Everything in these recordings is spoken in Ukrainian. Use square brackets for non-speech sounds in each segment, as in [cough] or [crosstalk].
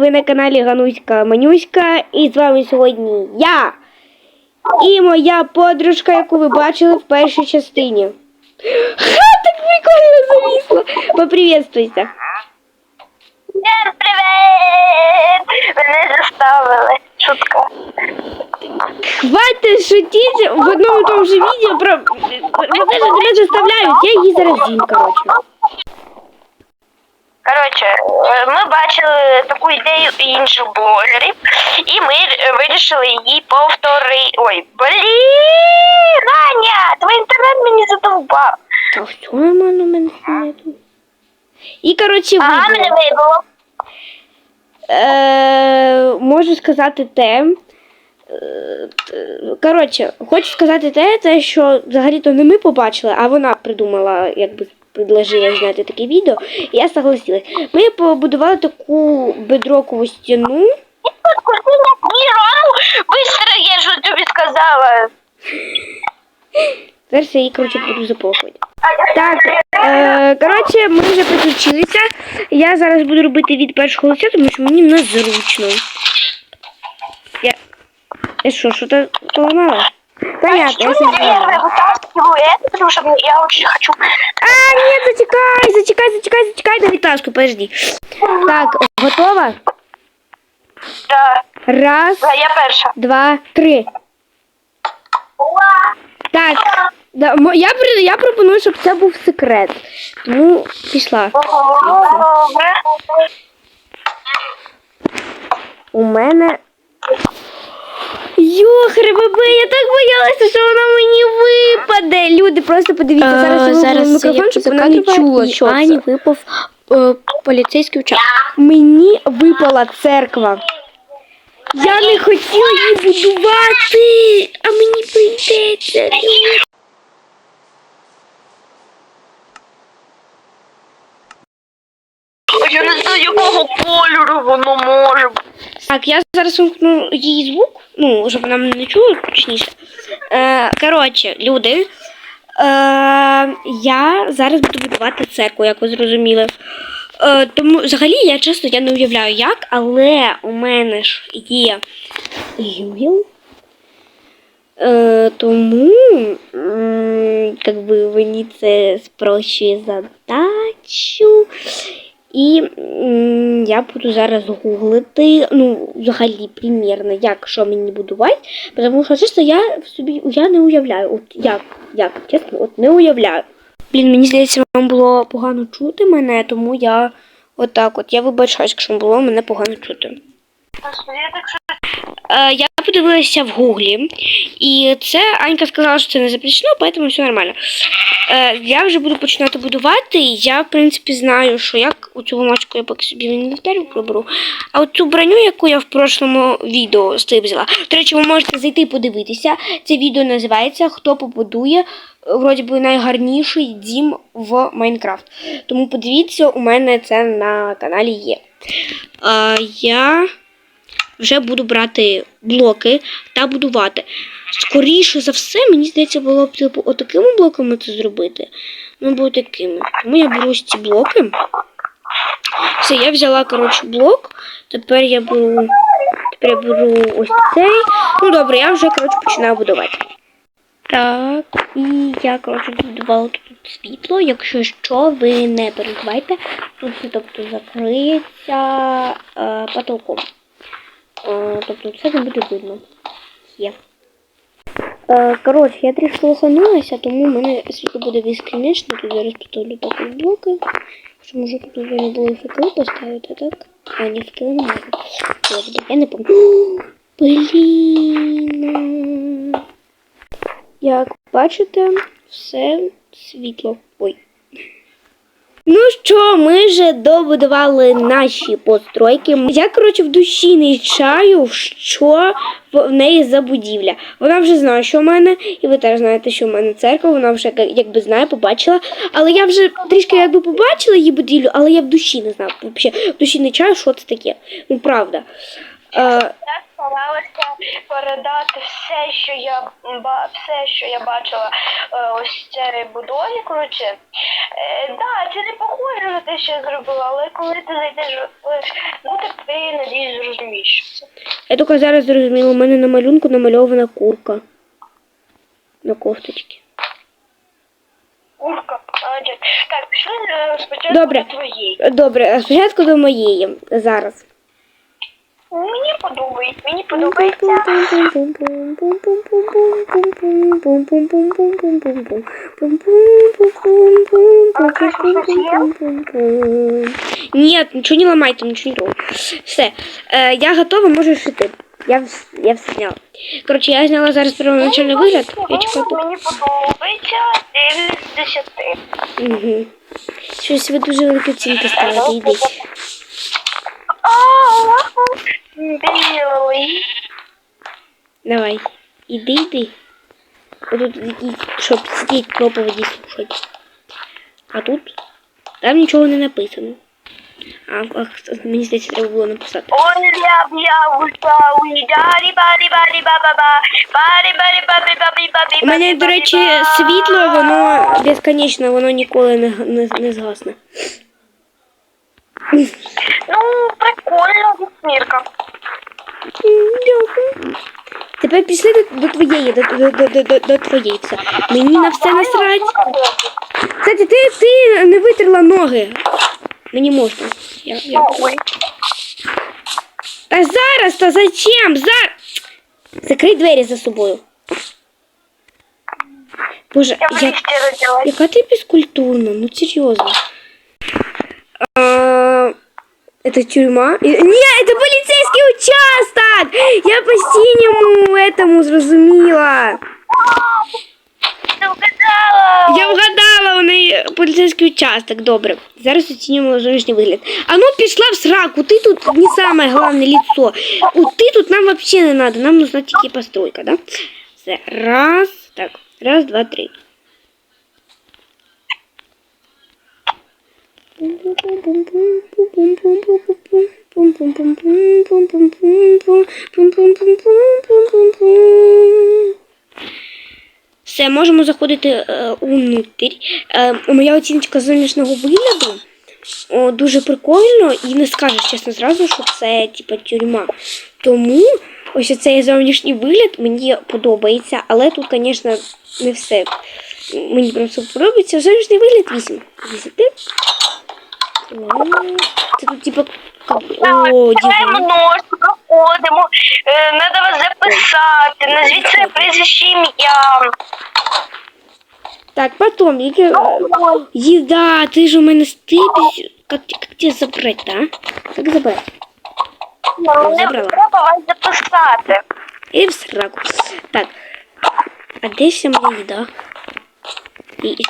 Ви на каналі Гануська Манюська, і з вами сьогодні я і моя подружка, яку ви бачили в першій частині. Ха, так прикольно завісло. Поприветствуйся. Всем привет! Мене заставили. Шутка. Хватит шутить в одному тому же відео про що тебе заставляють. Я її зараз з'їм, коротше. Коротше, е, ми бачили таку ідею інших блогерів, і ми е, вирішили її повторити. Ой, блін! Аня, твій інтернет мені задовбав. Та все нормально в мене нету. І, коротше, Ага, мене відео. вибило. Е, можу сказати те. е, Коротше, хочу сказати те, те, що взагалі-то не ми побачили, а вона придумала, якби предложила зняти таке відео, і я согласилась. Ми побудували таку бедрокову стіну. Быстро я ж тобі сказала. Зараз я її, коротше, буду запохувати. Так, е, коротше, ми вже підключилися. Я зараз буду робити від першого лиця, тому що мені незручно. Я. Я що, що то поламала? Понятно, я собі я поламала. первый вытаскиваю это, потому что я очень хочу. А, нет, зачекай, зачекай, зачекай, зачекай на витяжку, подожди. Так, готова? Да, Раз, да, я перша. два, три. Так, да, мо- я, при- я пропоную, щоб це був секрет. Тому пішла. Добре. У мене. Йохребебе, я так боялася, що вона мені випаде. Люди, просто подивіться. Зараз я зараз вимкну мікрофон, щоб вона не чула, що Ані це. випав е, поліцейський участок. Мені випала церква. Я не хотіла її будувати, а мені прийдеться. Я не знаю, якого кольору воно. Так, я зараз вимкну її звук, ну, щоб мене не чула, точніше. Е, коротше, люди. Е, я зараз буду будувати церкву, як ви зрозуміли. Е, тому взагалі я чесно я не уявляю як, але у мене ж є Югіл. Е, тому м, как би, мені це спрощує задачу. І я буду зараз гуглити, ну, взагалі, примірно, як що мені будувати. Тому що чесно, я собі я не уявляю. От як, як, чесно, от не уявляю. Блін, мені здається, вам було погано чути мене, тому я отак от. Я вибачаюсь, якщо було мене погано чути. Е, я подивилася в гуглі, і це Анька сказала, що це не запрещено, тому все нормально. Е, я вже буду починати будувати. і Я, в принципі, знаю, що як у цю бумажку я поки собі в інвентарі приберу. А от цю броню, яку я в прошлому відео взяла. До речі, ви можете зайти і подивитися. Це відео називається Хто побудує е, вроді би найгарніший дім в Майнкрафт. Тому подивіться, у мене це на каналі є. Е, я вже буду брати блоки та будувати. Скоріше за все, мені здається, було б типу отакими блоками це зробити. Ну, або такими. Тому я беру ці блоки. Все, я взяла, коротше, блок. Тепер я беру. Тепер я беру ось цей. Ну добре, я вже, коротше, починаю будувати. Так, і я, коротше, збудувала тут світло. Якщо що, ви не переживайте. Тут, тобто, закриється е, потолком. Е, тобто це не буде видно. Є. Е, коротше, я трішки лоханулася, тому в мене світло буде безкінечно. Тут зараз поставлю так блоки. Що може тут вже не було факел поставити, так? А, ні, факел не. Ладно, я не пам'ятаю. [gasps] Блін. Як бачите, все світло. Ну що, ми вже добудували наші постройки. Я, коротше, в душі не чаю, що в неї за будівля. Вона вже знає, що в мене, і ви теж знаєте, що в мене церква, вона вже якби знає, побачила. Але я вже трішки якби побачила її будівлю, але я в душі не знаю. Взагалі, в душі не чаю, що це таке. Ну, правда. Я старалася передати все, що я все, що я бачила е, ось цій будові. Коротше, е, да, це не похоже на те, що я зробила, але коли ти зайдеш, в- ну так ти надіюсь зрозумієш. що це. я тільки зараз зрозуміла, у мене на малюнку намальована курка. На кофточці. Курка, молодець. Так, пішли е, спочатку Добре. до твоєї. Добре, а спочатку до моєї. Зараз. Мені подобається, мені подобається. Нет, ничего не ломайте, ничего не трогай. Все, е, я готова, можеш іти. Я, вс- я все зняла. Коротше, я зняла зараз первоначальний вигляд. Я чекаю тут. Мені подобається 9 з 10. Угу. Щось ви дуже великі оцінки ставите, йдіть. Білий. Давай. Іди, йди. Отут якісь, щоб сидіть проповіді слушати. А тут там нічого не написано. А, а мені здається, треба було написати. У мене, до речі, світло, воно безконечно, воно ніколи не, не, не згасне. Ну, прикольно, вісмірка. М, Дякую. Тепер пішли до, до твоєї, до, до, до, до, до, до твоєї. Все. Мені на все насрать. Кстати, ти, ти не витерла ноги. Мені можна. Я, я... Ой, Та зараз, та зачем? За... Закрий двері за собою. Боже, я в я... ліфті родилась. яка ти безкультурна, ну серйозно. А, это тюрьма? И- Не, это полицейский участок! Я по синему этому зрозуміла. Ти вгадала. Я вгадала, у неї поліцейський участок. Добре. Зараз оцінюємо зовнішній вигляд. А ну пішла в сраку, ти тут не самое главное лицо. У ти тут нам вообще не надо, нам нужна тільки постройка, да? Все, раз, так, раз, два, три. Все, можемо заходити е, унутрь. Е, моя оціночка зовнішнього вигляду о, дуже прикольно і не скажеш чесно зразу, що це типа тюрма. Тому ось цей зовнішній вигляд мені подобається, але тут, звісно, не все. Мені прям все подобається. Зовнішній вигляд 8. 10. Це тут типа. О, читаємо проходимо. Надо вас записати. Назвіть своє прізвище ім'я. Так, потом, яке... Еда, ты же у меня стыпись. Как, те- как тебя забрать, да? Как забрать? Мені забрала. треба вас записати. И в сраку. Так. А де вся моя еда? І, і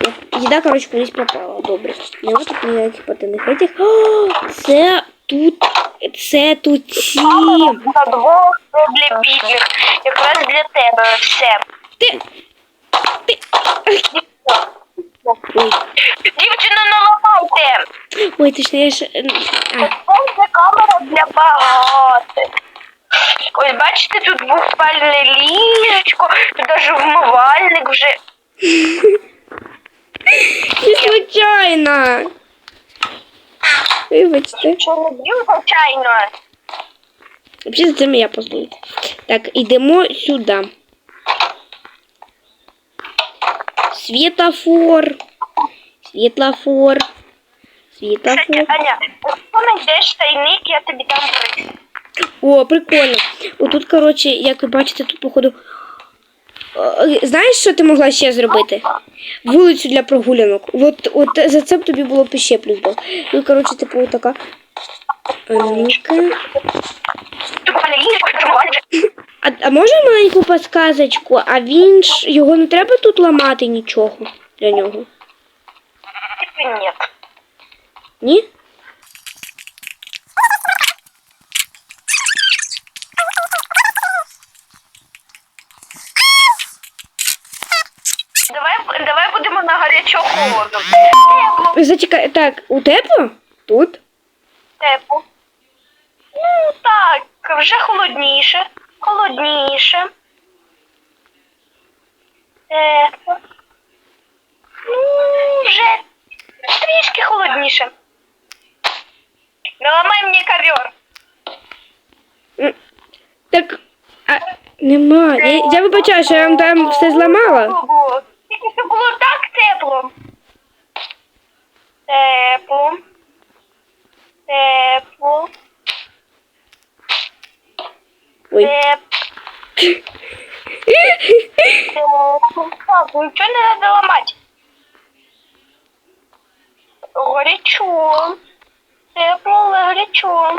її- Еда, короче, кудись пропала. Добре. Нема тут ніяких потайних этих. [gasps] О, це тут... Це тут ці... На двох для бідних. Якраз для тебе все. Ти... Ти... Ой, Дівчина, наламайте. ой, точно, я ж... Це камера для багатих. Ось бачите, тут двохспальне ліжечко, тут навіть вмивальник вже. [laughs] не случайно. Вибачте. Що не б'ю, звичайно. Взагалі це моя позлують. Так, йдемо сюди. Світофор. Світлофор. Кстати, Світлофор. Аня, якщо знайдеш тайник, я тобі дам приз. О, прикольно. Отут, коротше, як ви бачите, тут, походу. Е, Знаєш, що ти могла ще зробити? Вулицю для прогулянок. От, от за це б тобі було б ще плюс бал. Ну, коротше, типу, така. А ну-ка. Тут у мене ліжко, тут вмивальник. А, а може маленьку подсказочку? А він ж його не треба тут ламати нічого для нього? Ні. Ні? Давай, будемо на гарячо холодно. Тепло, Зачекай, так, у тепло? Тут? тепло. Ну, Так, вже холодніше. Холодніше. Тепло. Ну, вже трішки холодніше. Не ламай мені ковер. Так. А, нема. Я, я вибачаю, що я вам там все зламала. Було. Тільки що було так тепло. Тепло. Тепло. Ой. Тепло. Так, нічого не треба ламати. Горячо. Тепло, горячо.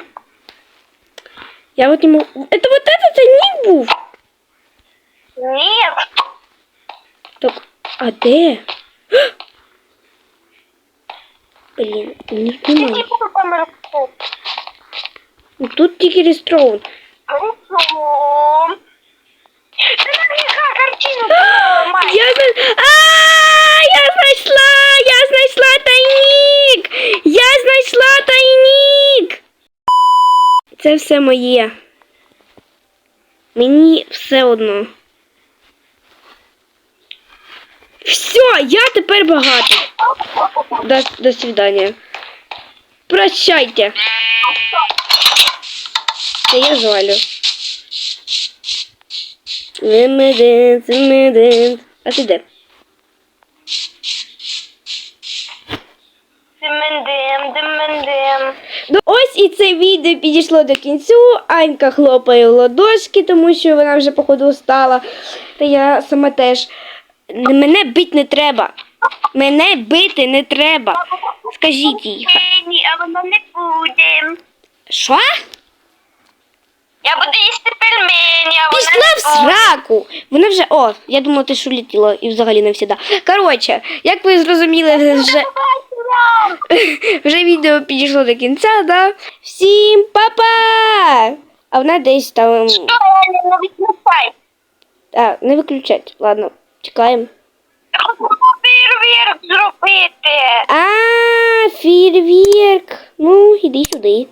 Я вот не могу. Это вот этот ник був? Нет. Так, а де? Блін, не Ти знаю. не там розповідати. Тут тільки рестроун. Хорошо. Та нафіга картину [gasps] ламай. Я. А, я знайшла! Я знайшла тайник! Я знайшла тайник! Це все моє. Мені все одно. Все, я тепер багатий. До, до свидання. Прощайте. Це я жалю. Меден, меден. А ти де? Демендем, демендем. Ну, ось і це відео підійшло до кінцю. Анька хлопає в ладошки, тому що вона вже, походу, устала. Та я сама теж. Мене бити не треба. Мене бити не треба. Скажіть їй. Ні, а воно не буде. Що? Я буду їсти пельмені, а вона Пішла в не буде. сраку. Вона вже. О, я думала, ти ж улетіла і взагалі не всіда. Коротше, як ви зрозуміли, вже. [laughs] Вже відео підійшло до кінця, да? Всім па-па! А вона десь там. Що, не відмикай. А, не виключать. Ладно, чекаємо. Я хочу фейерверк зробити. А, фірвірк. Ну, іди сюди.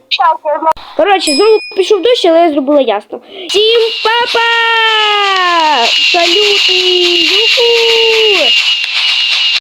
Коротше, знову пішов дощ, але я зробила ясно. Всім па-па! Салюти! Юху!